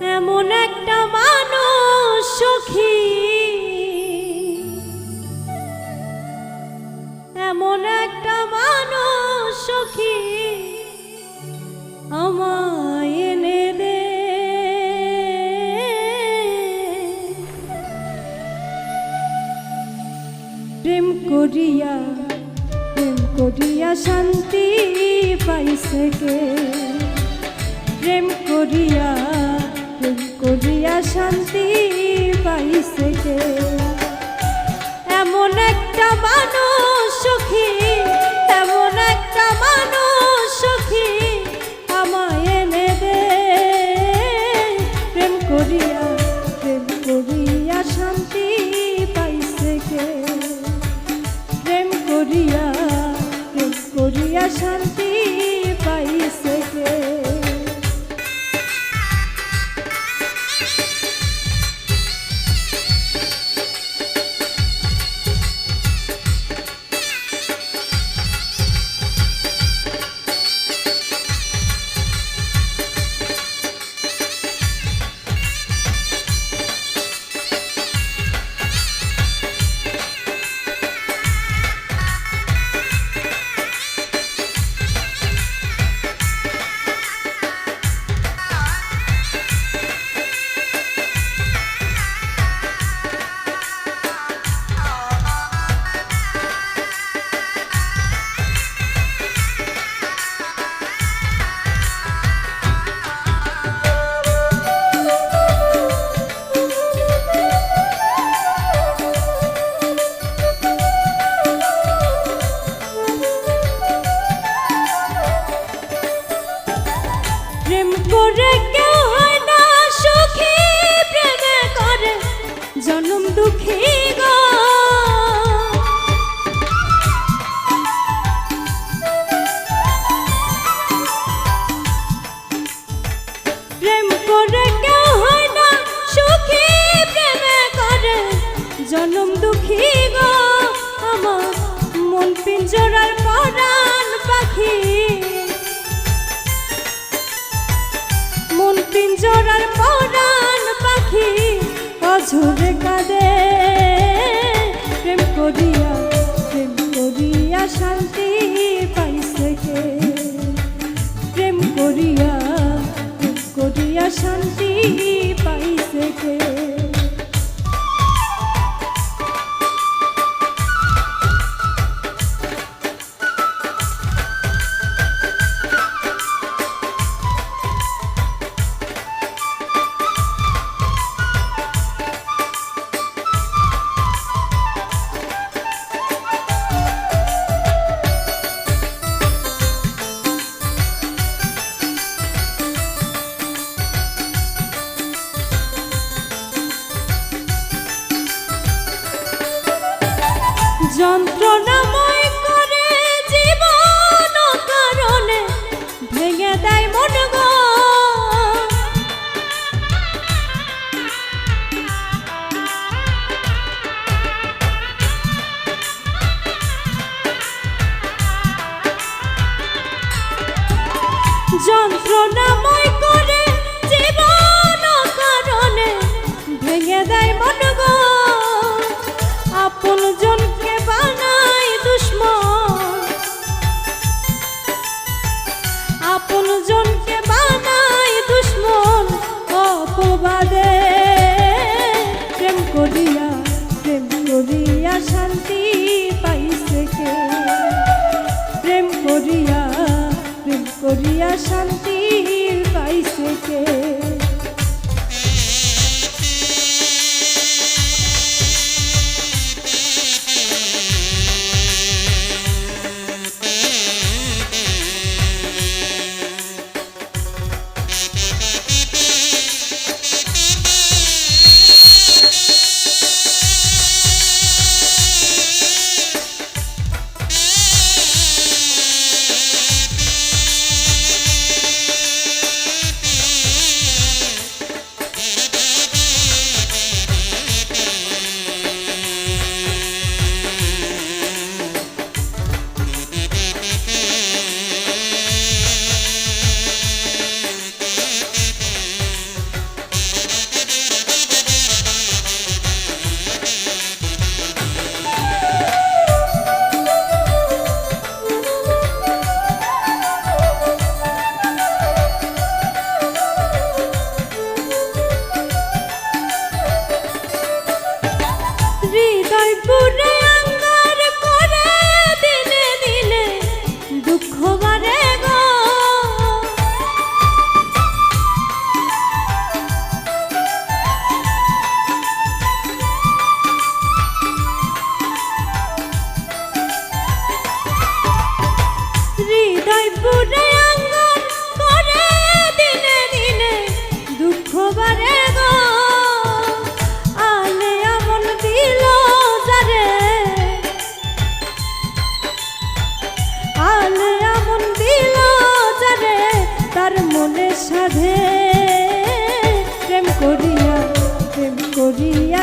এমন একটা মানুষ সখী। এমন একটা মানুষ সখী আমায় এনে দে। প্রেম করিয়া প্রেম করিয়া শান্তি পাইছে কে? প্রেম করিয়া প্রেম শান্তি পাইছে এমন একটা মানুষ পিঞ্জরা যন্ত্রণাময় করে জীবন কারণে ভেঙে দেয় মন যন্ত্রণাময়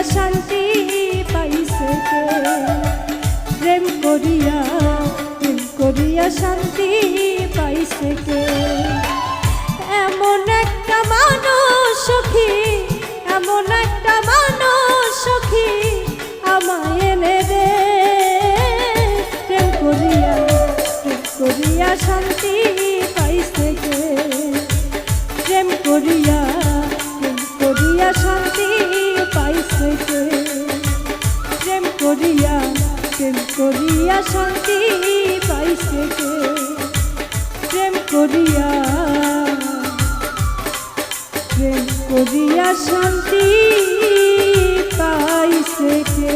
শান্তি পাইছে প্রেম করিয়া প্রেম করিয়া শান্তি পাইছে কে? এমন একটা মানুষ সখী, এমন একটা মানুষ সখী আমায় এনে দে। প্রেম করিয়া প্রেম করিয়া শান্তি পাইছে কে? প্রেম করিয়া প্রেম করিয়া শান্তি পাইছে যে প্রেম করিয়া প্রেম করিয়া শান্তি পাইছে যে প্রেম করিয়া প্রেম করিয়া শান্তি পাইছে যে